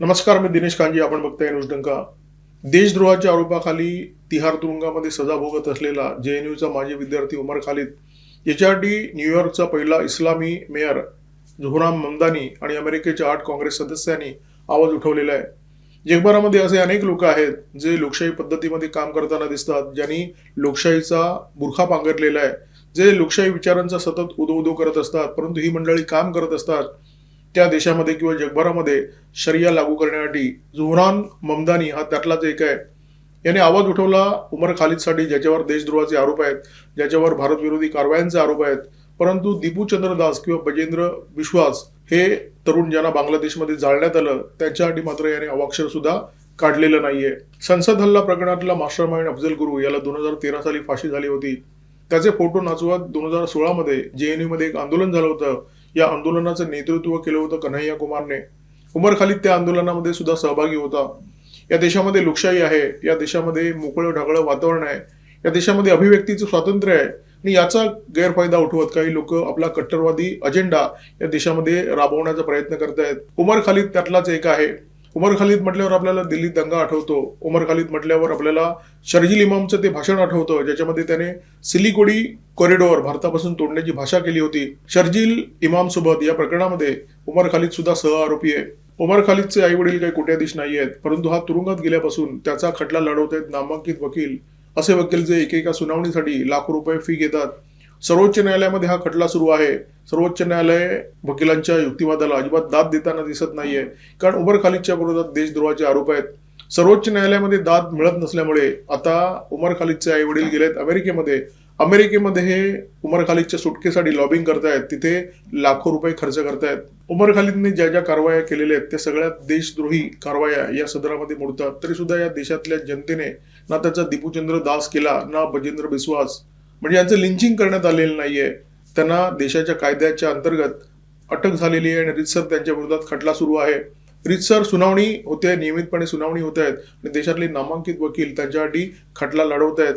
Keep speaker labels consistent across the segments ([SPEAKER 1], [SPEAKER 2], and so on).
[SPEAKER 1] नमस्कार मी दिनेश कांजी आपण बघताय न्यूज डंका देशद्रोहाच्या आरोपाखाली तिहार तुरुंगामध्ये सजा भोगत असलेला जे एन यूचा माजी विद्यार्थी उमर खालिद याच्यासाठी न्यूयॉर्कचा पहिला इस्लामी मेयर झुहराम ममदानी आणि अमेरिकेच्या आठ काँग्रेस सदस्यांनी आवाज उठवलेला आहे. जगभरामध्ये असे अनेक लोक आहेत जे लोकशाही पद्धतीमध्ये काम करताना दिसतात ज्यांनी लोकशाहीचा बुरखा पांघरलेला आहे. जे लोकशाही विचारांचा सतत उदो उदो करत असतात परंतु ही मंडळी काम करत असतात. त्या देशामध्ये किंवा जगभरामध्ये शरिया लागू करण्यासाठी झुहरान ममदानी हा त्यातलाच एक आहे. याने आवाज उठवला उमर खालिदसाठी ज्याच्यावर देशद्रोहाचे आरोप आहेत ज्याच्यावर भारतविरोधी कारवायांचे आरोप आहेत. परंतु दीपू चंद्रदास किंवा बजेंद्र विश्वास हे तरुण ज्यांना बांगलादेशमध्ये जाळण्यात आलं त्यांच्यासाठी मात्र याने अवाक्षर सुद्धा काढलेलं नाहीये. संसद हल्ला प्रकरणातला मास्टर माइंड अफजल गुरु याला दोन हजार तेरा साली फाशी झाली होती. त्याचे फोटो नाचवत दोन हजार सोळामध्ये जे एनमध्ये एक आंदोलन झालं होतं. या आंदोलनाचं नेतृत्व केलं होतं कन्हैया कुमारने. उमर खालिद त्या आंदोलनामध्ये सुद्धा सहभागी होता. या देशामध्ये लोकशाही आहे या देशामध्ये मोकळं ढगळं वातावरण आहे या देशामध्ये अभिव्यक्तीचं स्वातंत्र्य आहे आणि याचा गैरफायदा उठवत काही लोक आपला कट्टरवादी अजेंडा या देशामध्ये राबवण्याचा प्रयत्न करतायत. उमर खालिद त्यातलाच एक आहे. उमर खालिद म्हटल्यावर आपल्याला दिल्ली दंगा आठवतो. उमर खालिद म्हटल्यावर आपल्याला शर्जिल इमामचं ते भाषण आठवतं. ज्याच्यामध्ये त्याने सिलिकोडी कॉरिडॉर भारतापासून तोडण्याची भाषा केली होती. शर्जिल इमाम सोबत या प्रकरणामध्ये उमर खालिद सुद्धा सह आरोपी आहे. उमर खालिदचे आई वडील काही कोट्याधीश नाही आहेत परंतु हा तुरुंगात गेल्यापासून त्याचा खटला लढवत आहेत नामांकित वकील. असे वकील जे एकेका सुनावणीसाठी लाखो रुपये फी घेतात. सर्वोच्च न्यायालयामध्ये हा खटला सुरू आहे. सर्वोच्च न्यायालय वकिलांच्या युक्तिवादाला अजिबात दाद देताना दिसत नाहीये. कारण उमर खालिदच्या विरोधात देशद्रोहाचे आरोप आहेत. सर्वोच्च न्यायालयामध्ये दाद मिळत नसल्यामुळे आता उमर खालिदचे आई वडील गेलेत अमेरिकेमध्ये. अमेरिकेमध्ये हे उमर खालिदच्या सुटकेसाठी लॉबिंग करतायत. तिथे लाखो रुपये खर्च करतायत. उमर खालिदने ज्या ज्या कारवाया केलेल्या आहेत त्या सगळ्या देशद्रोही कारवाया या सदरामध्ये मोडतात. तरी सुद्धा या देशातल्या जनतेने ना त्याचा दीपूचंद्र दास केला ना बजेंद्र बिस्वास. म्हणजे यांचं लिंचिंग करण्यात आलेलं नाहीये. त्यांना देशाच्या कायद्याच्या अंतर्गत अटक झालेली आहे आणि रितसर त्यांच्या विरोधात खटला सुरू आहे. रितसर सुनावणी होते नियमितपणे सुनावणी होत आहेत आणि देशातले नामांकित वकील त्यांच्यासाठी खटला लढवत आहेत.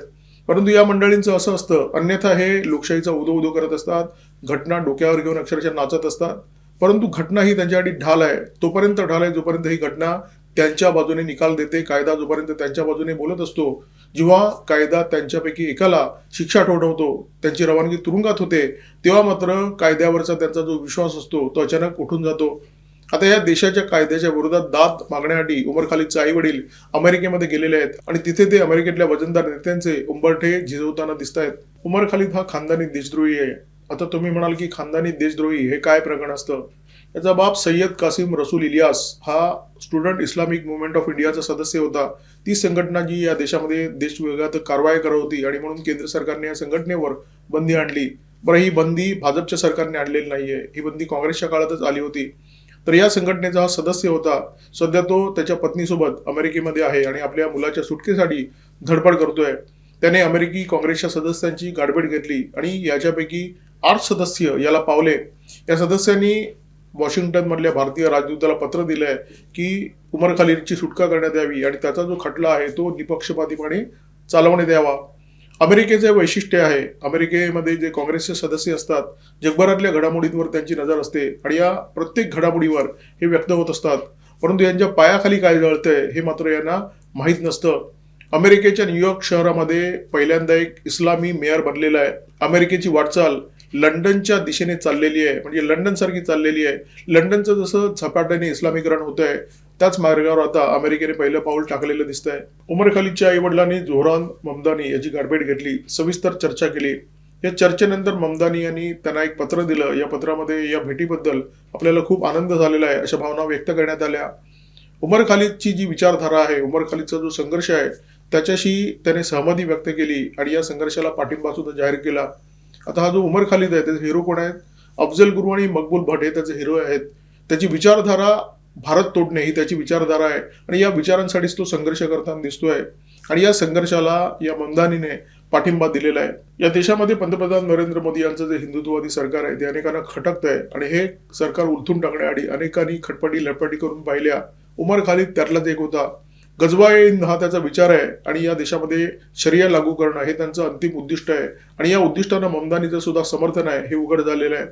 [SPEAKER 1] परंतु या मंडळींचं असं असतं अन्यथा हे लोकशाहीचा उदो उदो करत असतात घटना डोक्यावर घेऊन अक्षरशः नाचत असतात. परंतु घटना ही त्यांच्यासाठी ढाल आहे. तोपर्यंत ढाल आहे जोपर्यंत ही घटना त्यांच्या बाजूने निकाल देते कायदा जोपर्यंत त्यांच्या बाजूने बोलत असतो जेव्हा कायदा त्यांच्यापैकी एकाला शिक्षा ठोठवतो त्यांची रवानगी तुरुंगात होते तेव्हा मात्र कायद्यावरचा त्यांचा जो विश्वास असतो तो अचानक उठून जातो. आता या देशाच्या कायद्याच्या विरोधात दात मागण्यासाठी उमर खालिदचे आई वडील अमेरिकेमध्ये गेलेले आहेत आणि तिथे ते अमेरिकेतल्या वजनदार नेत्यांचे उंबरठे झिजवताना दिसत आहेत उमर खालिद हा खानदानी देशद्रोही आहे. आता तुम्ही म्हणाल की खानदानी देशद्रोही हे काय प्रकरण असतं? याचा बाप सय्यद कासिम रसूल इलियास हा स्टुडंट इस्लामिक मुवमेंट ऑफ इंडियाचा सदस्य होता. ती संघटना जी या देशामध्ये देशविरोधात कारवाई करत होती आणि म्हणून केंद्र सरकारने या संघटनेवर बंदी आणली. बरं ही बंदी भाजपच्या सरकारने आणलेली नाहीये. ही बंदी काँग्रेसच्या काळातच आली होती. तर या संघटनेचा हा सदस्य होता. सध्या तो त्याच्या पत्नीसोबत अमेरिकेमध्ये आहे आणि आपल्या मुलाच्या सुटकेसाठी धडपड करतोय. त्याने अमेरिकी काँग्रेसच्या सदस्यांची गाठभेट घेतली आणि याच्यापैकी आठ सदस्य याला पावले. या सदस्यांनी वॉशिंग्टन मधल्या भारतीय राजदूताला पत्र दिलंय की उमर खालीची सुटका करण्यात यावी आणि त्याचा जो खटला आहे तो निपक्षपातीपणे चालवण्यात द्यावा अमेरिकेचे वैशिष्ट्य आहे. अमेरिकेमध्ये जे काँग्रेसचे सदस्य असतात जगभरातल्या घडामोडींवर त्यांची नजर असते आणि या प्रत्येक घडामोडीवर हे व्यक्त होत असतात. परंतु यांच्या पायाखाली काय जळतंय हे मात्र यांना माहीत नसतं. अमेरिकेच्या न्यूयॉर्क शहरामध्ये पहिल्यांदा एक इस्लामी मेयर बनलेला आहे. अमेरिकेची वाटचाल लंडनच्या दिशेने चाललेली आहे. म्हणजे लंडन सारखी चाललेली आहे. लंडनचं जसं झपाट्याने इस्लामीकरण होत आहे त्याच मार्गावर आता अमेरिकेने पहिलं पाऊल टाकलेलं दिसतंय. उमर खालीच्या आई वडिलांनी ममदानी याची गाठभेट घेतली सविस्तर चर्चा केली. या चर्चेनंतर ममदानी यांनी त्यांना एक पत्र दिलं. या पत्रामध्ये या भेटीबद्दल आपल्याला खूप आनंद झालेला आहे अशा भावना व्यक्त करण्यात आल्या. उमर खालिदची जी विचारधारा आहे उमर खालिदचा जो संघर्ष आहे त्याच्याशी त्याने सहमती व्यक्त केली आणि या संघर्षाला पाठिंबा सुद्धा जाहीर केला. आता हा जो उमर खालिद आहे त्याचे हिरो कोण आहेत? अफजल गुरु आणि मकबूल भट हे त्याचे हिरो आहेत. त्याची विचारधारा भारत तोडणे ही त्याची विचारधारा आहे. आणि या विचारांसाठीच तो संघर्ष करताना दिसतोय. आणि या संघर्षाला या मंदानीने पाठिंबा दिलेला आहे. या देशामध्ये पंतप्रधान नरेंद्र मोदी यांचं जे हिंदुत्ववादी सरकार आहे ते अनेकांना खटकत आहे आणि हे सरकार उलथून टाकण्याआधी अनेकांनी खटपटी लटपटी करून पाहिल्या. उमर खालिद त्यातलाच एक होता. गजवाए हा त्याचा विचार आहे आणि या देशामध्ये शरिया लागू करणं हे त्यांचं अंतिम उद्दिष्ट आहे. आणि या उद्दिष्टांना ममदानीचं सुद्धा समर्थन आहे हे उघड झालेलं आहे.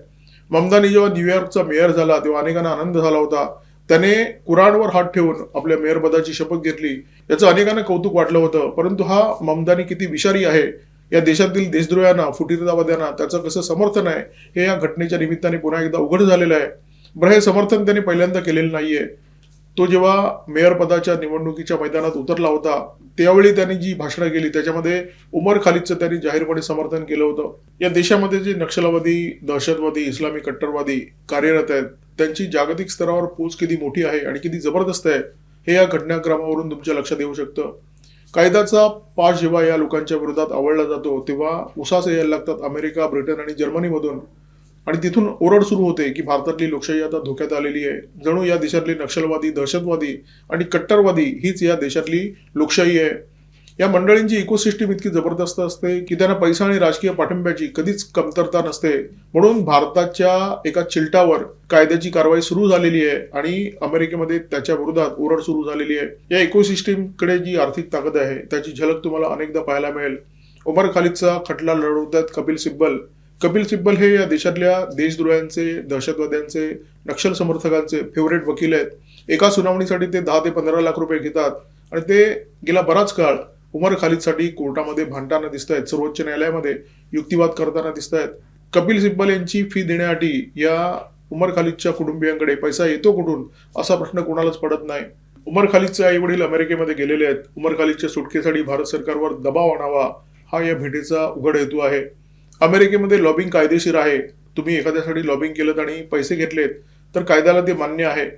[SPEAKER 1] ममदानी जेव्हा न्यूयॉर्कचा मेयर झाला तेव्हा अनेकांना आनंद झाला होता. त्याने कुराणवर हात ठेवून आपल्या मेयरपदाची शपथ घेतली. याचं अनेकांना कौतुक वाटलं होतं परंतु हा ममदानी किती विषारी आहे या देशातील देशद्रोह्यांना फुटीरतावाद्यांना त्याचं कसं समर्थन आहे हे या घटनेच्या निमित्ताने पुन्हा एकदा उघड झालेलं आहे. बरं हे समर्थन त्यांनी पहिल्यांदा केलेलं नाहीये. तो जेव्हा मेयर पदाच्या निवडणुकीच्या मैदानात उतरला होता त्यावेळी त्यांनी जी भाषणं केली त्याच्यामध्ये उमर खालिदचं त्यांनी जाहीरपणे समर्थन केलं होतं. या देशामध्ये जे नक्षलवादी दहशतवादी इस्लामी कट्टरवादी कार्यरत आहेत त्यांची जागतिक स्तरावर पोच किती मोठी आहे आणि किती जबरदस्त आहे हे या घटनाक्रमावरून तुमच्या लक्षात येऊ शकतं. कायद्याचा पाश जेव्हा या लोकांच्या विरोधात आवडला जातो तेव्हा उसास यायला लागतात अमेरिका ब्रिटन आणि जर्मनीमधून. आणि तिथून ओरड सुरू होते की भारतातली लोकशाही आता धोक्यात आलेली आहे. जणू या देशातले नक्षलवादी दहशतवादी आणि कट्टरवादी हीच या देशातली लोकशाही आहे. या मंडळींची इकोसिस्टीम इतकी जबरदस्त असते की त्यांना पैसा आणि राजकीय पाठिंब्याची कधीच कमतरता नसते. म्हणून भारताच्या एका चिलटावर कायद्याची कारवाई सुरू झालेली आहे आणि अमेरिकेमध्ये त्याच्या विरोधात ओरड सुरू झालेली आहे. या इकोसिस्टीमकडे जी आर्थिक ताकद आहे त्याची झलक तुम्हाला अनेकदा पाहायला मिळेल. उमर खालिदचा खटला लढवतात कपिल सिब्बल. कपिल सिब्बल हे या देशातल्या देशद्रोह्यांचे दहशतवाद्यांचे नक्षल समर्थकांचे फेवरेट वकील आहेत. एका सुनावणीसाठी ते दहा ते पंधरा लाख रुपये घेतात आणि ते गेला बराच काळ उमर खालिदसाठी कोर्टामध्ये भांडताना दिसत आहेत सर्वोच्च न्यायालयामध्ये युक्तिवाद करताना दिसत आहेत कपिल सिब्बल यांची फी देण्यासाठी या उमर खालिदच्या कुटुंबियांकडे पैसा येतो कुठून असा प्रश्न कोणालाच पडत नाही. उमर खालिदचे आई वडील अमेरिकेमध्ये गेलेले आहेत. उमर खालिदच्या सुटकेसाठी भारत सरकारवर दबाव आणावा हा या भेटीचा उघड हेतू आहे. अमेरिकेमध्ये लॉबिंग कायदेशीर आहे. तुम्ही एखाद्यासाठी लॉबिंग केलं आणि पैसे घेतलेत तर कायद्याला ते मान्य आहे.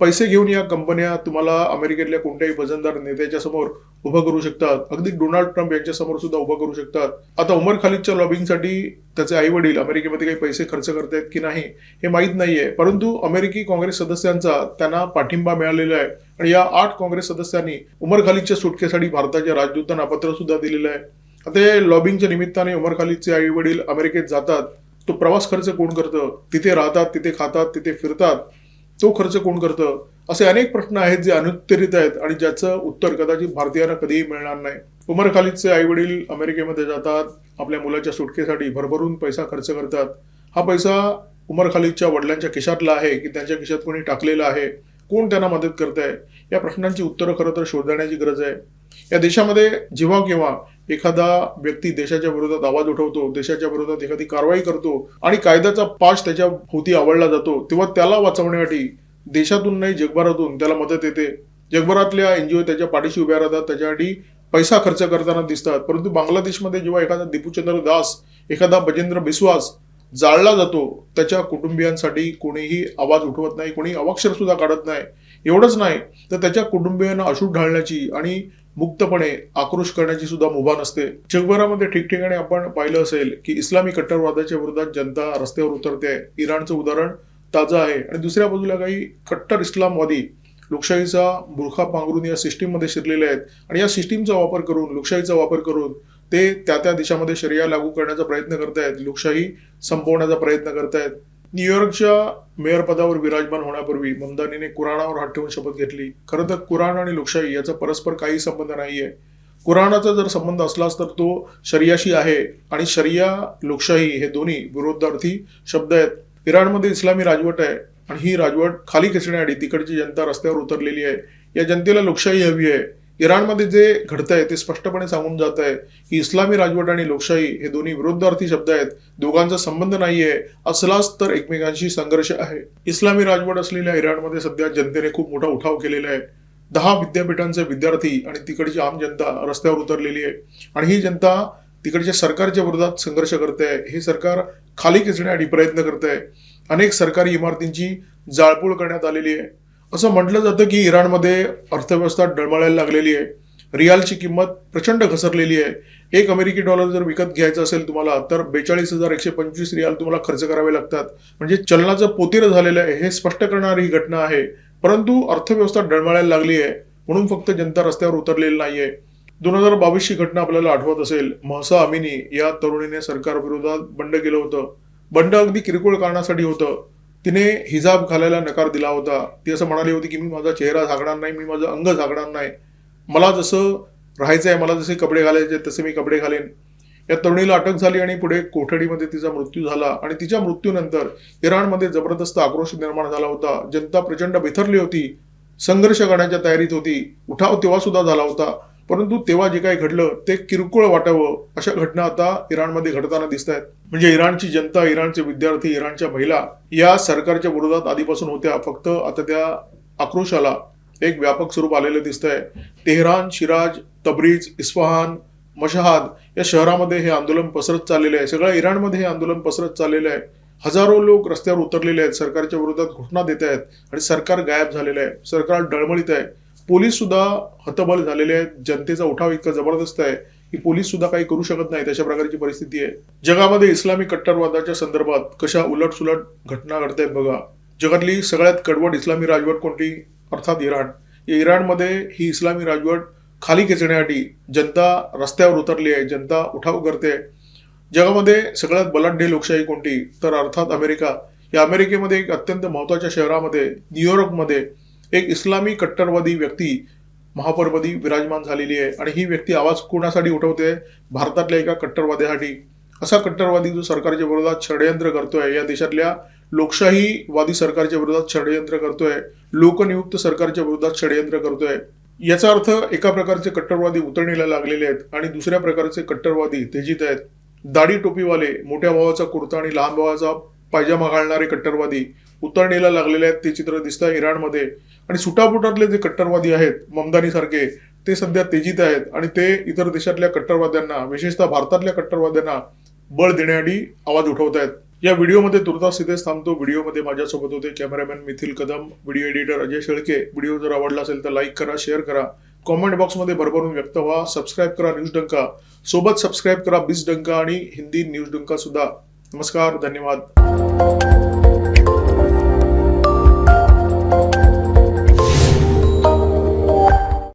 [SPEAKER 1] पैसे घेऊन या कंपन्या तुम्हाला अमेरिकेतल्या कोणत्याही वजनदार नेत्याच्या समोर उभं करू शकतात. अगदी डोनाल्ड ट्रम्प यांच्या समोर सुद्धा उभं करू शकतात. आता उमर खालिदच्या लॉबिंगसाठी त्याचे आई वडील अमेरिकेमध्ये काही पैसे खर्च करतायत की नाही हे माहीत नाहीये. परंतु अमेरिकी काँग्रेस सदस्यांचा त्यांना पाठिंबा मिळालेला आहे. आणि या आठ काँग्रेस सदस्यांनी उमर खालिदच्या सुटकेसाठी भारताच्या राजदूतांना पत्र सुद्धा दिलेलं आहे. आता लॉबिंगच्या निमित्ताने उमर खालीदचे आई वडील अमेरिकेत जातात. तो प्रवास खर्च कोण करतं? तिथे राहतात तिथे खातात तिथे फिरतात. तो खर्च कोण करतं? असे अनेक प्रश्न आहेत जे अनुत्तरित आहेत आणि ज्याचं उत्तर कदाचित भारतीयांना कधीही मिळणार नाही. उमर खालीदचे आई वडील अमेरिकेमध्ये जातात आपल्या मुलाच्या सुटकेसाठी भरभरून पैसा खर्च करतात. हा पैसा उमर खालीदच्या वडिलांच्या खिशातला आहे की त्यांच्या खिशात कोणी टाकलेला आहे? कोण त्यांना मदत करत आहे या प्रश्नांची उत्तरं खरं तर शोधण्याची गरज आहे. या देशामध्ये जेव्हा केव्हा एखादा व्यक्ती देशाच्या विरोधात आवाज उठवतो देशाच्या विरोधात एखादी कारवाई करतो आणि कायद्याचा पाश त्याच्या भोवती आवडला जातो तेव्हा त्याला वाचवण्यासाठी देशातून नाही जगभरातून त्याला मदत येते. जगभरातल्या एनजीओ त्याच्या पाठीशी उभ्या राहतात त्याच्यासाठी पैसा खर्च करताना दिसतात. परंतु बांगलादेशमध्ये जेव्हा एखादा दीपूचंद्र दास एखादा बजेंद्र बिस्वास जाळला जातो त्याच्या कुटुंबियांसाठी कोणीही आवाज उठवत नाही कोणी अवाक्षर सुद्धा काढत नाही. एवढंच नाही तर त्याच्या कुटुंबियांना अशुभ ढाळण्याची आणि मुक्तपणे आक्रोश करण्याची सुद्धा मुभा नसते. जगभरामध्ये ठिकठिकाणी आपण पाहिलं असेल की इस्लामी कट्टरवादाच्या विरोधात जनता रस्त्यावर उतरते. इराणचं उदाहरण ताजं आहे. आणि दुसऱ्या बाजूला काही कट्टर इस्लामवादी लोकशाहीचा बुरखा पांघरून या सिस्टीममध्ये शिरलेले आहेत. आणि या सिस्टीमचा वापर करून लोकशाहीचा वापर करून ते त्या त्या देशामध्ये शर्या लागू करण्याचा प्रयत्न करतायत. लोकशाही संपवण्याचा प्रयत्न करतायत. न्यूयॉर्कच्या मेयर पदावर विराजमान होण्यापूर्वी ममदानीने कुराणावर हात ठेवून शपथ घेतली. खरं तर कुराण आणि लोकशाही याचा परस्पर काही संबंध नाहीये. कुराणाचा जर संबंध असलाच तर तो शरियाशी आहे आणि शरिया लोकशाही हे दोन्ही विरोधार्थी शब्द आहेत. इराणमध्ये इस्लामी राजवट आहे आणि ही राजवट खाली खेचण्यासाठी तिकडची जनता रस्त्यावर उतरलेली आहे. या जनतेला लोकशाही हवी आहे. इराणमध्ये जे घडत आहे ते स्पष्टपणे सांगून जात आहे की इस्लामी राजवट आणि लोकशाही हे दोन्ही विरोधार्थी शब्द आहेत. दोघांचा संबंध नाहीये. असलाच तर एकमेकांशी संघर्ष आहे. इस्लामी राजवट असलेल्या इराणमध्ये सध्या जनतेने खूप मोठा उठाव केलेला आहे. दहा विद्यापीठांचे विद्यार्थी आणि तिकडची आम जनता रस्त्यावर उतरलेली आहे. आणि ही जनता तिकडच्या सरकारच्या विरोधात संघर्ष करते. आहे हे सरकार खाली खेचण्यासाठी प्रयत्न करत आहे अनेक सरकारी इमारतींची जाळपोळ करण्यात आलेली आहे. असं म्हटलं जातं की इराणमध्ये अर्थव्यवस्था डळमळायला लागलेली आहे. रियालची किंमत प्रचंड घसरलेली आहे. एक अमेरिकी डॉलर जर विकत घ्यायचं असेल तुम्हाला तर बेचाळीस हजार एकशे पंचवीस रियाल तुम्हाला खर्च करावे लागतात. म्हणजे चलनाचं पोतीर झालेलं आहे हे स्पष्ट करणारी ही घटना आहे. परंतु अर्थव्यवस्था डळमळायला लागली आहे म्हणून फक्त जनता रस्त्यावर उतरलेली नाहीये. दोन हजार बावीसची घटना आपल्याला आठवत असेल महसा अमिनी या तरुणीने सरकार विरोधात बंड केलं होतं. बंड अगदी किरकोळ कारणासाठी होतं. तिने हिजाब घालायला नकार दिला होता. ती असं म्हणाली होती की मी माझा चेहरा झाकणार नाही मी माझं अंग झाकणार नाही. मला जसं राहायचं आहे मला जसे कपडे घालायचे तसे मी कपडे घालेन. या तरुणीला अटक झाली आणि पुढे कोठडीमध्ये तिचा मृत्यू झाला. आणि तिच्या मृत्यूनंतर इराणमध्ये जबरदस्त आक्रोश निर्माण झाला होता. जनता प्रचंड बिथरली होती. संघर्ष करण्याच्या तयारीत होती. उठाव तेव्हा सुद्धा झाला होता. परंतु तेव्हा जे काही घडलं ते किरकोळ वाटावं अशा घटना आता इराणमध्ये घडताना दिसत आहेत म्हणजे इराणची जनता इराणचे विद्यार्थी इराणच्या महिला या सरकारच्या विरोधात आधीपासून होत्या. फक्त आता त्या आक्रोशाला एक व्यापक स्वरूप आलेलं दिसतंय. Tehran Shiraz Tabriz Isfahan Mashhad या शहरामध्ये हे आंदोलन पसरत चाललेलं आहे. सगळ्या इराणमध्ये हे आंदोलन पसरत चाललेलं आहे. हजारो लोक रस्त्यावर उतरलेले आहेत. सरकारच्या विरोधात घोषणा देत आहेत आणि सरकार गायब झालेलं आहे. सरकार डळमळीत आहे. पोलीस सुद्धा हतबल झालेले आहेत. जनतेचा उठाव इतका जबरदस्त आहे. की पोलीस सुद्धा काही करू शकत नाही अशा प्रकारची परिस्थिती आहे. जगामध्ये इस्लामी कट्टरवादाच्या संदर्भात कशा उलटसुलट घटना घडतायत बघा. जगातली सगळ्यात कडवट इस्लामी राजवट कोणती? अर्थात इराण. या इराणमध्ये ही इस्लामी राजवट खाली खेचण्यासाठी जनता रस्त्यावर उतरली आहे जनता उठाव करते जगामध्ये सगळ्यात बलाढ्य लोकशाही कोणती? तर अर्थात अमेरिका. या अमेरिकेमध्ये एक अत्यंत महत्त्वाच्या शहरामध्ये न्यूयॉर्कमध्ये एक इस्लामी कट्टरवादी व्यक्ती महापौरपदी विराजमान झालेली आहे. आणि ही व्यक्ती आवाज कोणासाठी उठवते? भारतातल्या एका कट्टरवाद्यासाठी. असा कट्टरवादी जो सरकारच्या विरोधात षडयंत्र करतोय या देशातल्या लोकशाहीवादी सरकारच्या विरोधात षडयंत्र करतोय लोकनियुक्त सरकारच्या विरोधात षडयंत्र करतोय. याचा अर्थ एका प्रकारचे कट्टरवादी उतरणीला लागलेले आहेत आणि दुसऱ्या प्रकारचे कट्टरवादी तेजीत आहेत. दाढी टोपीवाले मोठ्या भावाचा कुर्ता आणि लहान भावाचा पायजामा घालणारे कट्टरवादी उतरणीला लागलेले आहेत ते चित्र दिसतं इराणमध्ये. आणि सुटापुटातले जे कट्टरवादी आहेत ममदानी सारखे ते सध्या तेजीत आहेत. आणि ते इतर देशातल्या कट्टरवाद्यांना विशेषतः भारतातल्या कट्टरवाद्यांना बळ देण्यासाठी आवाज उठवत आहेत. या व्हिडिओमध्ये तुर्तास इथेच थांबतो. व्हिडिओमध्ये माझ्यासोबत होते cameraman Mithil Kadam video editor Ajay Shelke. Video जर आवडला असेल तर लाईक करा शेअर करा. कॉमेंट बॉक्समध्ये भरभरून व्यक्त व्हा. सबस्क्राईब करा न्यूज डंका. सोबत सबस्क्राईब करा बीज डंका आणि हिंदी न्यूज डंका सुद्धा. नमस्कार धन्यवाद.